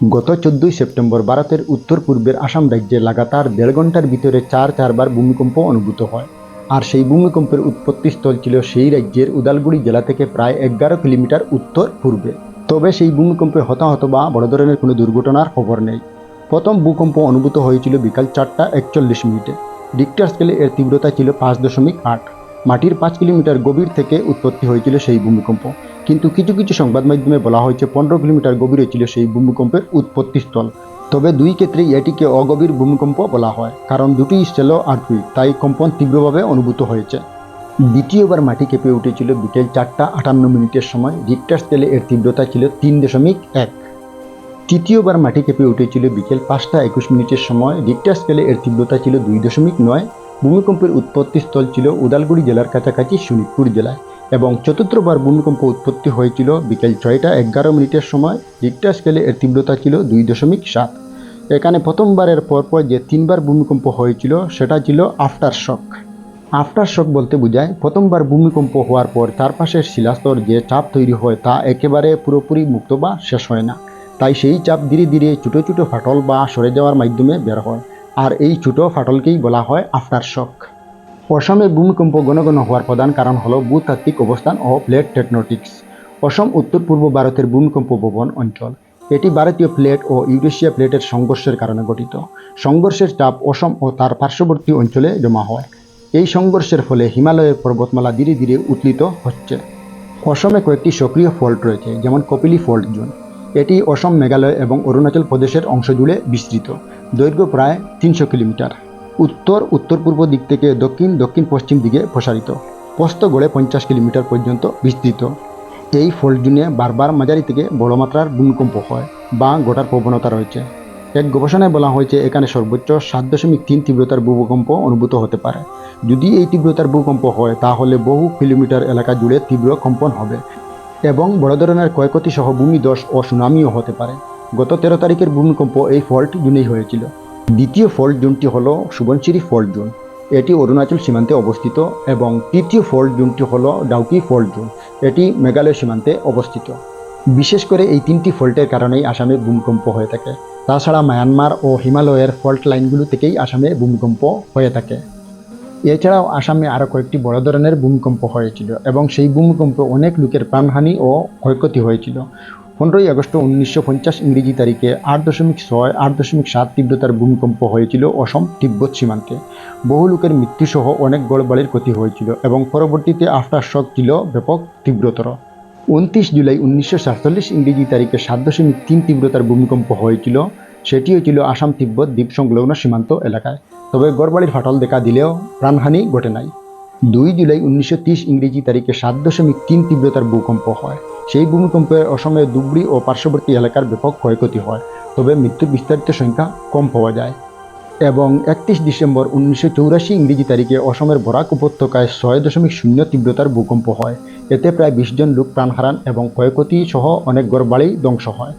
গত চোদ্দই সেপ্টেম্বর ভারতের উত্তর পূর্বের আসাম রাজ্যে লাগাতার দেড় ঘণ্টার ভিতরে চার চারবার ভূমিকম্প অনুভূত হয়। আর সেই ভূমিকম্পের উৎপত্তিস্থল ছিল সেই রাজ্যের উদালগুড়ি জেলা থেকে প্রায় এগারো কিলোমিটার উত্তর পূর্বে। তবে সেই ভূমিকম্পে হতাহত বা বড় ধরনের কোনো দুর্ঘটনার খবর নেই। প্রথম ভূকম্প অনুভূত হয়েছিল বিকাল চারটা একচল্লিশ মিনিটে। রিক্টার স্কেলে এর তীব্রতা ছিল পাঁচ দশমিক আট। মাটির পাঁচ কিলোমিটার গভীর থেকে উৎপত্তি হয়েছিল সেই ভূমিকম্প। কিন্তু কিছু কিছু সংবাদ মাধ্যমে বলা হয়েছে, পনেরো কিলোমিটার গভীরে ছিল সেই ভূমিকম্পের উৎপত্তিস্থল। তবে দুই ক্ষেত্রেই এটিকে অগভীর ভূমিকম্প বলা হয়, কারণ দুটি স্টেলো আর্থকুইক তাই কম্পন তীব্রভাবে অনুভূত হয়েছে। দ্বিতীয়বার মাটি কেঁপে উঠেছিল বিকেল চারটা আটান্ন মিনিটের সময়, রিক্টার স্কেলে এর তীব্রতা ছিল তিন দশমিক এক। তৃতীয়বার মাটি কেঁপে উঠেছিল বিকেল পাঁচটা একুশ মিনিটের সময়, রিক্টার স্কেলে এর তীব্রতা ছিল দুই দশমিক নয়। ভূমিকম্পের উৎপত্তিস্থল ছিল উদালগুড়ি জেলার কাছাকাছি শোনিতপুর জেলায়। এবং চতুর্থবার ভূমিকম্প উৎপত্তি হয়েছিল বিকেল ছয়টা এগারো মিনিটের সময়। রিক্টার স্কেলে এর তীব্রতা ছিল দুই দশমিক সাত। এখানে প্রথমবারের পরপর যে তিনবার ভূমিকম্প হয়েছিল, সেটা ছিল আফটার শক। আফটার শক বলতে বোঝায়, প্রথমবার ভূমিকম্প হওয়ার পর চারপাশের শিলাস্তর যে চাপ তৈরি হয় তা একেবারে পুরোপুরি মুক্ত বা শেষ হয় না। তাই সেই চাপ ধীরে ধীরে ছোটো ছোটো ফাটল বা সরে যাওয়ার মাধ্যমে বের হয়। আর এই ছোটো ফাটলকেই বলা হয় আফটার শক। অসমে ভূমিকম্প ঘন হওয়ার প্রধান কারণ হল ভূতাত্ত্বিক অবস্থান ও প্লেট টেকনোটিক্স। অসম উত্তর পূর্ব ভারতের ভূমিকম্প ভবন অঞ্চল। এটি ভারতীয় প্লেট ও ইউরেশিয়া প্লেটের সংঘর্ষের কারণে গঠিত। সংঘর্ষের চাপ অসম ও তার পার্শ্ববর্তী অঞ্চলে জমা হয়। এই সংঘর্ষের ফলে হিমালয়ের পর্বতমালা ধীরে ধীরে উত্থিত হচ্ছে। অসমে কয়েকটি সক্রিয় ফল্ট রয়েছে, যেমন কপিলি ফল্ট জোন। এটি অসম মেঘালয় এবং অরুণাচল প্রদেশের অংশ জুড়ে বিস্তৃত। দৈর্ঘ্য প্রায় তিনশো কিলোমিটার। উত্তর উত্তর পূর্ব দিক থেকে দক্ষিণ দক্ষিণ পশ্চিম দিকে প্রসারিত। প্রস্থ গড়ে পঞ্চাশ কিলোমিটার পর্যন্ত বিস্তৃত। এই ফল্ট জুনে বারবার মাঝারি থেকে বড় মাত্রার ভূমিকম্প হয় বা গোটার প্রবণতা রয়েছে। এক গবেষণায় বলা হয়েছে, এখানে সর্বোচ্চ সাত দশমিক তিন তীব্রতার ভূকম্প অনুভূত হতে পারে। যদি এই তীব্রতার ভূকম্প হয়, তাহলে বহু কিলোমিটার এলাকা জুড়ে তীব্র কম্পন হবে এবং বড় ধরনের ক্ষয়ক্ষতি সহ ভূমিধস ও সুনামিও হতে পারে। গত তেরো তারিখের ভূমিকম্প এই ফল্ট জুনেই হয়েছিল। দ্বিতীয় ফল্ট জোনটি হল সুবনশিরি ফল্ট জোন। এটি অরুণাচল সীমান্তে অবস্থিত এবং তৃতীয় ফল্ট জোনটি হল ডাউকি ফল্ট জোন। এটি মেঘালয় সীমান্তে অবস্থিত। বিশেষ করে এই তিনটি ফল্টের কারণেই আসামে ভূমিকম্প হয়ে থাকে। তাছাড়া মায়ানমার ও হিমালয়ের ফল্ট লাইনগুলো থেকেই আসামে ভূমিকম্প হয়ে থাকে। এছাড়াও আসামে আরও কয়েকটি বড় ধরনের ভূমিকম্প হয়েছিল এবং সেই ভূমিকম্পে অনেক লোকের প্রাণহানি ও ক্ষয়ক্ষতি হয়েছিল। পনেরোই আগস্ট উনিশশো পঞ্চাশ ইংরেজি তারিখে আট দশমিক ছয়, আট দশমিক সাত তীব্রতার ভূমিকম্প হয়েছিল অসম তিব্বত সীমান্তে। বহু লোকের মৃত্যুসহ অনেক গড়বাড়ির ক্ষতি হয়েছিল এবং পরবর্তীতে আফটার শক ছিল ব্যাপক তীব্রতর। উনত্রিশ জুলাই উনিশশো সাতচল্লিশ ইংরেজি তারিখে সাত দশমিক তিন তীব্রতার ভূমিকম্প হয়েছিল সেটি হয়েছিল আসাম তিব্বত দ্বীপ সংলগ্ন সীমান্ত এলাকায়। তবে গড়বাড়ির ফাটল দেখা দিলেও প্রাণহানি ঘটে নাই। দুই জুলাই উনিশশো ইংরেজি তারিখে সাত দশমিক তিন তীব্রতার ভূকম্প হয়। সেই ভূমিকম্পে অসমে ধুবড়ি ও পার্শ্ববর্তী এলাকার ব্যাপক ক্ষয়ক্ষতি হয়, তবে মৃত্যুর বিস্তারিত সংখ্যা কম পাওয়া যায়। এবং একত্রিশ ডিসেম্বর উনিশশো চৌরাশি ইংরেজি তারিখে অসমের বরাক উপত্যকায় ছয় দশমিক শূন্য তীব্রতার ভূকম্প হয়। এতে প্রায় বিশ জন লোক প্রাণ হারান এবং ক্ষয়ক্ষতি সহ অনেক গড়বাড়ি ধ্বংস হয়।